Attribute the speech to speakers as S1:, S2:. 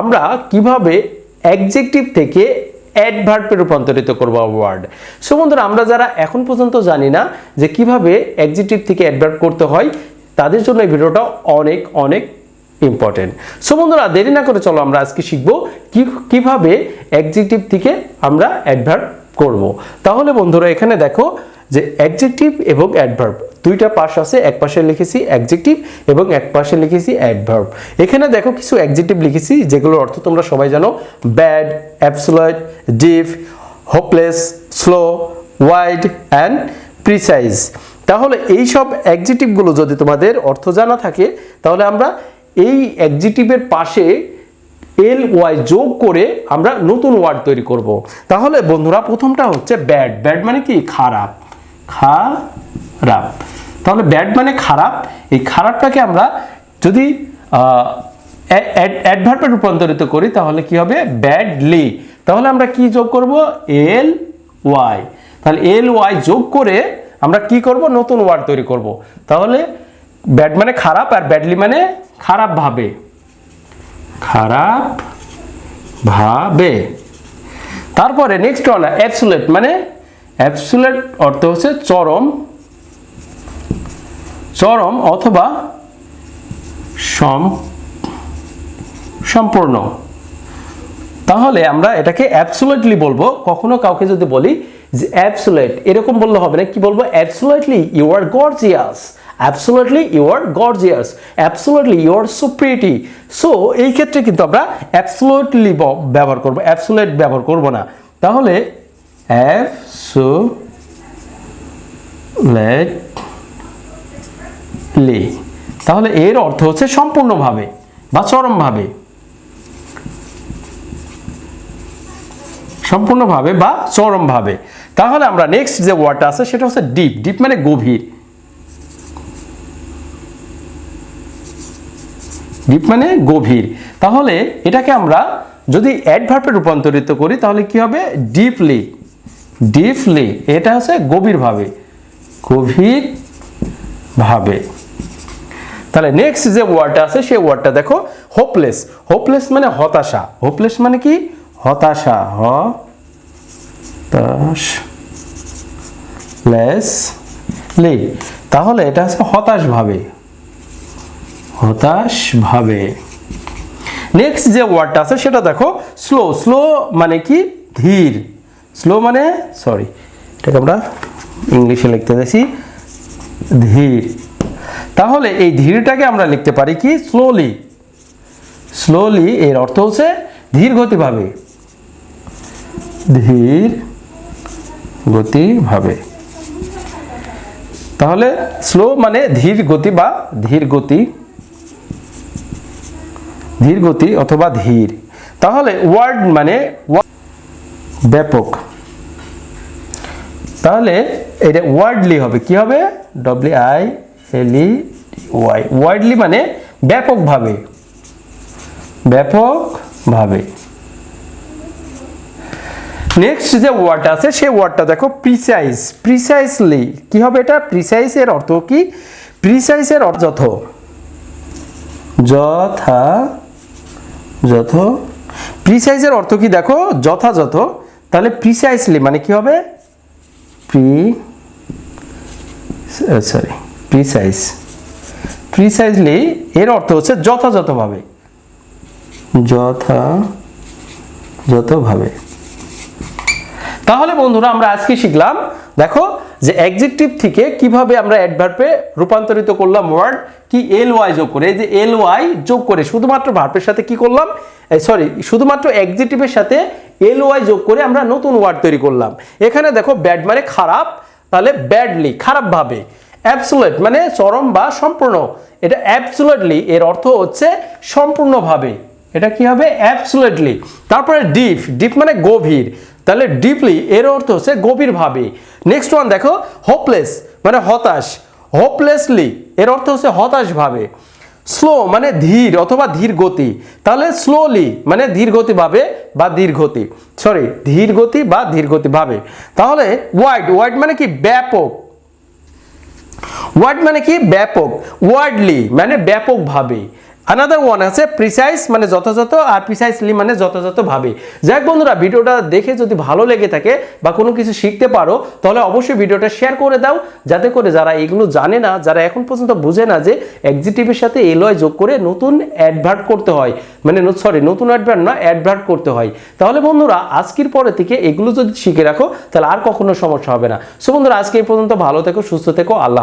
S1: আমরা কীভাবে অ্যাডজেক্টিভ থেকে অ্যাডভার্বে রূপান্তরিত করব ওয়ার্ড সো বন্ধুরা, আমরা যারা এখন পর্যন্ত জানি না যে কীভাবে অ্যাডজেক্টিভ থেকে অ্যাডভার্ব করতে হয়, তাদের জন্য এই ভিডিওটা অনেক অনেক ইম্পর্টেন্ট সো বন্ধুরা, দেরি না করে চলো আমরা আজকে শিখব কীভাবে অ্যাডজেক্টিভ থেকে আমরা অ্যাডভার্ব করব। তাহলে বন্ধুরা, এখানে দেখো যে অ্যাডজেক্টিভ এবং অ্যাডভার্ব দুইটা পাশ আছে, এক পাশে লিখেছি অ্যাডজেক্টিভ এবং এক পাশে লিখেছি অ্যাডভার্ব এখানে দেখো কিছু অ্যাডজেক্টিভ লিখেছি, যেগুলোর অর্থ তোমরা সবাই জানো। Bad absolute deep hopeless slow wide and precise তাহলে এই সব অ্যাডজেক্টিভগুলো যদি তোমাদের অর্থ জানা থাকে, তাহলে আমরা এই অ্যাডজেক্টিভের পাশে এল ওয়াই যোগ করে আমরা নতুন ওয়ার্ড তৈরি করব। তাহলে বন্ধুরা, প্রথমটা হচ্ছে ব্যাড ব্যাড মানে কি? খারাপ। খারাপ। তাহলে ব্যাড মানে খারাপ। এই খারাপটাকে আমরা যদি অ্যাডভার্বে রূপান্তরিত করি, তাহলে কি হবে? ব্যাডলি তাহলে আমরা কি যোগ করব? এল ওয়াই তাহলে এল ওয়াই যোগ করে আমরা কি করব? নতুন ওয়ার্ড তৈরি করব। তাহলে ব্যাড মানে খারাপ আর ব্যাডলি মানে খারাপ ভাবে। খারাপ ভাবে। তারপরে নেক্সট ওয়ান অ্যাবসুলেট মানে অ্যাবসুলেট অর্থ হচ্ছে চরম। চরম অথবা সম সম্পূর্ণ। তাহলে আমরা এটাকে অ্যাবসুলেটলি বলব। কখনো কাউকে যদি বলি যে অ্যাবসুলেট, এরকম বললে হবে না। কি বলব? Absolutely you are gorgeous. Absolutely you are gorgeous. Absolutely you are so pretty. So, এই ক্ষেত্রে কিন্তু আমরা অ্যাবসুলেটলি ব্যবহার করব। অ্যাবসুলেট ব্যবহার করব না। তাহলে অ্যাবসুলেটলি তাহলে এর অর্থ হচ্ছে সম্পূর্ণভাবে বা চরমভাবে। সম্পূর্ণভাবে বা চরমভাবে। তাহলে আমরা নেক্সট যে ওয়ার্ডটা আছে সেটা হচ্ছে ডিপ ডিপ মানে গভীর। ডিপ মানে গভীর। তাহলে এটাকে আমরা যদি অ্যাডভার্বে রূপান্তরিত করি তাহলে কি হবে? ডিপলি ডিপলি এটা হচ্ছে গভীরভাবে গভীর ভাবে তাহলে নেক্সট যে ওয়ার্ডটা আছে, সেই ওয়ার্ডটা দেখো হোপলেস হোপলেস মানে হতাশা। হোপলেস মানে কি? হতাশা। হ লেস লি তাহলে এটা হচ্ছে হতাশ ভাবে হতাশ ভাবে নেক্সট যে ওয়ার্ডটা আছে, সেটা দেখো স্লো স্লো মানে কি? ধীর। স্লো মানে সরি এটাকে আমরা ইংলিশে লিখতে দেখি ধীর। তাহলে এই ধীরটাকে আমরা লিখতে পারি কি? স্লোলি স্লোলি এর অর্থ হচ্ছে ধীর গতিভাবে। ধীর গতিভাবে। তাহলে স্লো মানে ধীর গতি বা ধীর গতি। ধীর গতি অথবা ধীর। তাহলে ওয়ার্ড মানে ব্যাপক। তাহলে এটা ওয়ার্ডলি হবে। কি হবে? W I L E Y widely মানে ব্যাপকভাবে। ব্যাপকভাবে। নেক্সট যে ওয়ার্ডটা আছে, সেই ওয়ার্ডটা দেখো প্রিসাইজ প্রিসাইসলি কি হবে এটা? প্রিসাইজ এর অর্থ কি? প্রিসাইজ এর অর্থ যথ। যথা যথ। প্রিসাইজের অর্থ কি? দেখো, যথাযথ। তাহলে প্রিসাইসলি মানে কি হবে? প্রি সরি প্রিসাইজ প্রিসাইজলি এর অর্থ হচ্ছে যথাযথভাবে। যথাযথভাবে। তাহলে বন্ধুরা আমরা আজকে শিখলাম, দেখো যে অ্যাডজেক্টিভ থেকে কীভাবে আমরা অ্যাডভার্বে রূপান্তরিত করলাম ওয়ার্ড কি এল ওয়াই যোগ করে, এই যে এল ওয়াই যোগ করে, শুধুমাত্র ভার্বের সাথে কি করলাম? সরি শুধুমাত্র অ্যাডজেক্টিভের সাথে এল ওয়াই যোগ করে আমরা নতুন ওয়ার্ড তৈরি করলাম। এখানে দেখো ব্যাড মানে খারাপ, তাহলে ব্যাডলি খারাপভাবে। অ্যাবসুলেট মানে চরম বা সম্পূর্ণ। এটা অ্যাবসুলেটলি এর অর্থ হচ্ছে সম্পূর্ণভাবে। এটা কি হবে? অ্যাবসুলেটলি তারপরে ডিপ ডিপ মানে গভীর। তাহলে ডিপলি এর অর্থ হচ্ছে গভীরভাবে। নেক্সট ওয়ান দেখো হোপলেস মানে হতাশ। হোপলেসলি এর অর্থ হচ্ছে হতাশভাবে। স্লো মানে ধীর অথবা ধীর গতি। তাহলে স্লোলি মানে ধীর গতিভাবে বা ধীর গতি। সরি ধীর গতি বা ধীর গতিভাবে তাহলে ওয়াইড ওয়াইড মানে কি? ব্যাপক। ওয়ার্ড মানে কি? ব্যাপক। ওয়ার্ডলি মানে ব্যাপকভাবে। আনাদার ওয়ান আছে প্রিসাইজ মানে যথাযথ আর প্রিসাইসলি মানে যথাযথভাবে যাক বন্ধুরা, ভিডিওটা দেখে যদি ভালো লেগে থাকে বা কোনো কিছু শিখতে পারো, তাহলে অবশ্যই ভিডিওটা শেয়ার করে দাও। যাতে করে যারা এগুলো জানে না, যারা এখন পর্যন্ত বুঝে না যে এক্সিটিভের সাথে এলয় যোগ করে নতুন অ্যাডভার্ট করতে হয় মানে সরি নতুন অ্যাডভার্ট না অ্যাডভার্ট করতে হয়। তাহলে বন্ধুরা, আজকের পরে থেকে এগুলো যদি শিখে রাখো, তাহলে আর কখনো সমস্যা হবে না। সো বন্ধুরা, আজকে এই পর্যন্ত ভালো থেকো, সুস্থ থেকো, আল্লাহ